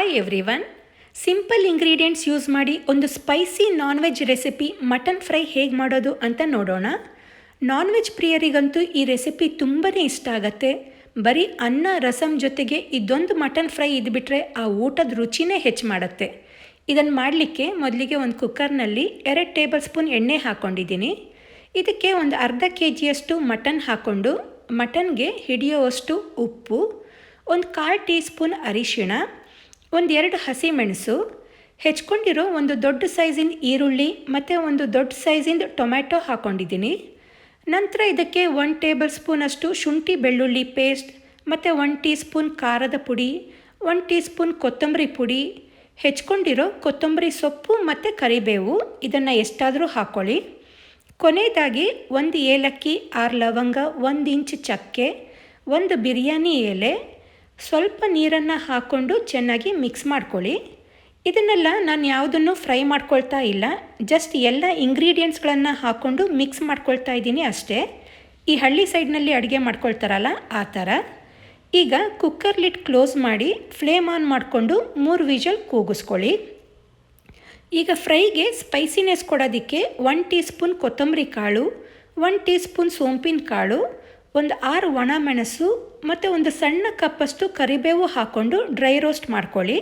Hi everyone simple ingredients use ಮಾಡಿ ಒಂದು spicy non veg recipe mutton fry ಹೇಗೆ ಮಾಡೋದು ಅಂತ ನೋಡೋಣ ನಾನ್ ವೆಜ್ ಪ್ರಿಯರಿಗಂತೂ ಈ ರೆಸಿಪಿ ತುಂಬಾ ಇಷ್ಟ ಆಗತ್ತೆ ಬರೀ ಅನ್ನ ರಸಮ್ ಜೊತೆಗೆ ಇದೊಂದು ಮಟನ್ ಫ್ರೈ ಇದ್ಬಿಟ್ರೆ ಆ ಊಟದ ರುಚಿನೇ ಹೆಚ್ಚು ಮಾಡುತ್ತೆ. ಇದನ್ನು ಮಾಡಲಿಕ್ಕೆ ಮೊದಲಿಗೆ ಒಂದು ಕುಕ್ಕರ್ನಲ್ಲಿ ಎರಡು ಟೇಬಲ್ ಸ್ಪೂನ್ ಎಣ್ಣೆ ಹಾಕ್ಕೊಂಡಿದ್ದೀನಿ ಇದಕ್ಕೆ ಒಂದು ಅರ್ಧ ಕೆ ಜಿಯಷ್ಟು ಮಟನ್ ಹಾಕ್ಕೊಂಡು ಮಟನ್ಗೆ ಹಿಡಿಯುವಷ್ಟು ಉಪ್ಪು ಒಂದು ಕಾಲು ಟೀ ಸ್ಪೂನ್ ಅರಿಶಿಣ ಒಂದೆರಡು ಹಸಿಮೆಣಸು, ಹೆಚ್ಕೊಂಡಿರೋ ಒಂದು ದೊಡ್ಡ ಸೈಜಿನ ಈರುಳ್ಳಿ ಮತ್ತು ಒಂದು ದೊಡ್ಡ ಸೈಜಿಂದ ಟೊಮ್ಯಾಟೊ ಹಾಕ್ಕೊಂಡಿದ್ದೀನಿ ನಂತರ ಇದಕ್ಕೆ ಒನ್ ಟೇಬಲ್ ಸ್ಪೂನಷ್ಟು ಶುಂಠಿ ಬೆಳ್ಳುಳ್ಳಿ ಪೇಸ್ಟ್ ಮತ್ತು ಒನ್ ಟೀ ಸ್ಪೂನ್ ಖಾರದ ಪುಡಿ, ಒನ್ ಟೀ ಸ್ಪೂನ್ ಕೊತ್ತಂಬರಿ ಪುಡಿ, ಹೆಚ್ಕೊಂಡಿರೋ ಕೊತ್ತಂಬರಿ ಸೊಪ್ಪು ಮತ್ತು ಕರಿಬೇವು ಇದನ್ನು ಎಷ್ಟಾದರೂ ಹಾಕ್ಕೊಳ್ಳಿ ಕೊನೆಯದಾಗಿ ಒಂದು ಏಲಕ್ಕಿ, ಆರು ಲವಂಗ, ಒಂದು ಇಂಚ್ ಚಕ್ಕೆ, ಒಂದು ಬಿರಿಯಾನಿ ಎಲೆ ಸ್ವಲ್ಪ ನೀರನ್ನು ಹಾಕ್ಕೊಂಡು ಚೆನ್ನಾಗಿ ಮಿಕ್ಸ್ ಮಾಡ್ಕೊಳ್ಳಿ. ಇದನ್ನೆಲ್ಲ ನಾನು ಯಾವುದನ್ನು ಫ್ರೈ ಮಾಡ್ಕೊಳ್ತಾ ಇಲ್ಲ. ಜಸ್ಟ್ ಎಲ್ಲ ಇಂಗ್ರೀಡಿಯೆಂಟ್ಸ್ಗಳನ್ನು ಹಾಕ್ಕೊಂಡು ಮಿಕ್ಸ್ ಮಾಡ್ಕೊಳ್ತಾ ಇದ್ದೀನಿ ಅಷ್ಟೇ. ಈ ಹಳ್ಳಿ ಸೈಡ್ನಲ್ಲಿ ಅಡುಗೆ ಮಾಡ್ಕೊಳ್ತಾರಲ್ಲ ಆ ಥರ ಈಗ ಕುಕ್ಕರ್ ಲಿಡ್ ಕ್ಲೋಸ್ ಮಾಡಿ ಫ್ಲೇಮ್ ಆನ್ ಮಾಡಿಕೊಂಡು ಮೂರು ವಿಜಲ್ ಕೂಗಿಸ್ಕೊಳ್ಳಿ. ಈಗ ಫ್ರೈಗೆ ಸ್ಪೈಸಿನೆಸ್ ಕೊಡೋದಕ್ಕೆ ಒನ್ ಟೀ ಸ್ಪೂನ್ ಕೊತ್ತಂಬರಿ ಕಾಳು ಒನ್ ಟೀ ಸ್ಪೂನ್ ಸೋಂಪಿನ ಕಾಳು ಒಂದು ಆರು ಒಣ ಮೆಣಸು ಮತ್ತು ಒಂದು ಸಣ್ಣ ಕಪ್ಪಷ್ಟು ಕರಿಬೇವು ಹಾಕ್ಕೊಂಡು ಡ್ರೈ ರೋಸ್ಟ್ ಮಾಡ್ಕೊಳ್ಳಿ.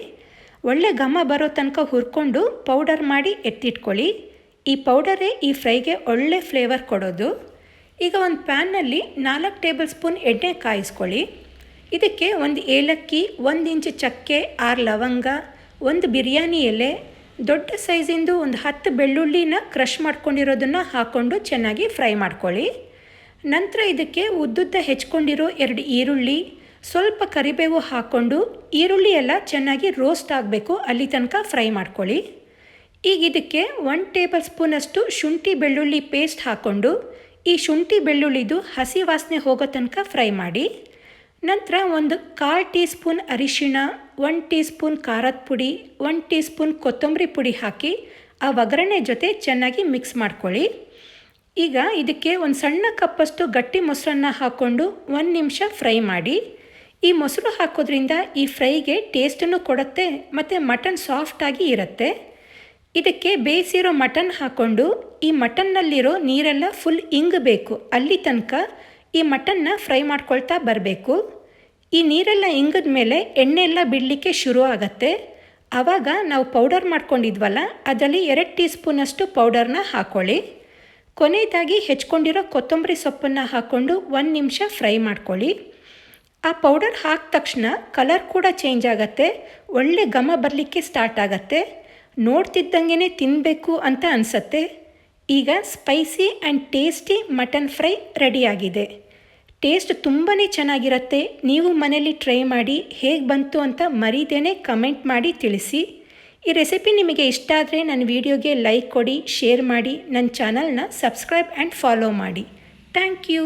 ಒಳ್ಳೆ ಘಮ ಬರೋ ತನಕ ಹುರ್ಕೊಂಡು ಪೌಡರ್ ಮಾಡಿ ಎತ್ತಿಟ್ಕೊಳ್ಳಿ. ಈ ಪೌಡರೇ ಈ ಫ್ರೈಗೆ ಒಳ್ಳೆ ಫ್ಲೇವರ್ ಕೊಡೋದು. ಈಗ ಒಂದು ಪ್ಯಾನ್ನಲ್ಲಿ ನಾಲ್ಕು ಟೇಬಲ್ ಸ್ಪೂನ್ ಎಣ್ಣೆ ಕಾಯಿಸ್ಕೊಳ್ಳಿ. ಇದಕ್ಕೆ ಒಂದು ಏಲಕ್ಕಿ, ಒಂದು ಇಂಚು ಚಕ್ಕೆ, ಆರು ಲವಂಗ, ಒಂದು ಬಿರಿಯಾನಿ ಎಲೆ, ದೊಡ್ಡ ಸೈಜಿಂದು ಒಂದು ಹತ್ತು ಬೆಳ್ಳುಳ್ಳಿನ ಕ್ರಷ್ ಮಾಡ್ಕೊಂಡಿರೋದನ್ನು ಹಾಕ್ಕೊಂಡು ಚೆನ್ನಾಗಿ ಫ್ರೈ ಮಾಡ್ಕೊಳ್ಳಿ. ನಂತರ ಇದಕ್ಕೆ ಉದ್ದುದ್ದ ಹೆಚ್ಕೊಂಡಿರೋ ಎರಡು ಈರುಳ್ಳಿ, ಸ್ವಲ್ಪ ಕರಿಬೇವು ಹಾಕ್ಕೊಂಡು ಈರುಳ್ಳಿ ಎಲ್ಲ ಚೆನ್ನಾಗಿ ರೋಸ್ಟ್ ಆಗಬೇಕು ಅಲ್ಲಿ ತನಕ ಫ್ರೈ ಮಾಡ್ಕೊಳ್ಳಿ. ಈಗ ಇದಕ್ಕೆ ಒನ್ ಟೇಬಲ್ ಸ್ಪೂನಷ್ಟು ಶುಂಠಿ ಬೆಳ್ಳುಳ್ಳಿ ಪೇಸ್ಟ್ ಹಾಕ್ಕೊಂಡು ಈ ಶುಂಠಿ ಬೆಳ್ಳುಳ್ಳಿದು ಹಸಿ ವಾಸನೆ ಹೋಗೋ ತನಕ ಫ್ರೈ ಮಾಡಿ. ನಂತರ ಒಂದು ಕಾಲು ಟೀ ಸ್ಪೂನ್ ಅರಿಶಿಣ ಒನ್ ಟೀ ಸ್ಪೂನ್ ಖಾರದ ಪುಡಿ ಒನ್ ಟೀ ಸ್ಪೂನ್ ಕೊತ್ತಂಬರಿ ಪುಡಿ ಹಾಕಿ ಆ ಒಗ್ಗರಣೆ ಜೊತೆ ಚೆನ್ನಾಗಿ ಮಿಕ್ಸ್ ಮಾಡ್ಕೊಳ್ಳಿ. ಈಗ ಇದಕ್ಕೆ ಒಂದು ಸಣ್ಣ ಕಪ್ಪಷ್ಟು ಗಟ್ಟಿ ಮೊಸರನ್ನ ಹಾಕ್ಕೊಂಡು ಒಂದು ನಿಮಿಷ ಫ್ರೈ ಮಾಡಿ. ಈ ಮೊಸರು ಹಾಕೋದ್ರಿಂದ ಈ ಫ್ರೈಗೆ ಟೇಸ್ಟನ್ನು ಕೊಡುತ್ತೆ ಮತ್ತು ಮಟನ್ ಸಾಫ್ಟಾಗಿ ಇರುತ್ತೆ. ಇದಕ್ಕೆ ಬೇಯಿಸಿರೋ ಮಟನ್ ಹಾಕ್ಕೊಂಡು ಈ ಮಟನ್ನಲ್ಲಿರೋ ನೀರೆಲ್ಲ ಫುಲ್ ಇಂಗಬೇಕು. ಅಲ್ಲಿ ತನಕ ಈ ಮಟನ್ನ ಫ್ರೈ ಮಾಡ್ಕೊಳ್ತಾ ಬರಬೇಕು. ಈ ನೀರೆಲ್ಲ ಇಂಗದ ಮೇಲೆ ಎಣ್ಣೆ ಎಲ್ಲ ಬಿಡಲಿಕ್ಕೆ ಶುರು ಆಗತ್ತೆ. ಆವಾಗ ನಾವು ಪೌಡರ್ ಮಾಡ್ಕೊಂಡಿದ್ವಲ್ಲ, ಅದರಲ್ಲಿ ಎರಡು ಟೀ ಸ್ಪೂನಷ್ಟು ಪೌಡರ್ನ ಹಾಕ್ಕೊಳ್ಳಿ ಕೊನೆಯದಾಗಿ ಹೆಚ್ಕೊಂಡಿರೋ ಕೊತ್ತಂಬರಿ ಸೊಪ್ಪನ್ನು ಹಾಕ್ಕೊಂಡು ಒಂದು ನಿಮಿಷ ಫ್ರೈ ಮಾಡ್ಕೊಳ್ಳಿ. ಆ ಪೌಡರ್ ಹಾಕಿದ ತಕ್ಷಣ ಕಲರ್ ಕೂಡ ಚೇಂಜ್ ಆಗುತ್ತೆ, ಒಳ್ಳೆ ಘಮ ಬರಲಿಕ್ಕೆ ಸ್ಟಾರ್ಟ್ ಆಗುತ್ತೆ. ನೋಡ್ತಿದ್ದಂಗೆ ತಿನ್ನಬೇಕು ಅಂತ ಅನಿಸತ್ತೆ. ಈಗ spicy and tasty mutton fry ರೆಡಿಯಾಗಿದೆ. ಟೇಸ್ಟ್ ತುಂಬಾ ಚೆನ್ನಾಗಿರುತ್ತೆ. ನೀವು ಮನೇಲಿ ಟ್ರೈ ಮಾಡಿ ಹೇಗೆ ಬಂತು ಅಂತ ಮರೀದೇನೆ ಕಮೆಂಟ್ ಮಾಡಿ ತಿಳಿಸಿ. ಈ ರೆಸಿಪಿ ನಿಮಗೆ ಇಷ್ಟ ಆದರೆ ನನ್ನ ವಿಡಿಯೋಗೆ ಲೈಕ್ ಕೊಡಿ, ಶೇರ್ ಮಾಡಿ, ನನ್ನ ಚಾನಲ್ನ ಸಬ್ಸ್ಕ್ರೈಬ್ ಆ್ಯಂಡ್ ಫಾಲೋ ಮಾಡಿ. Thank you.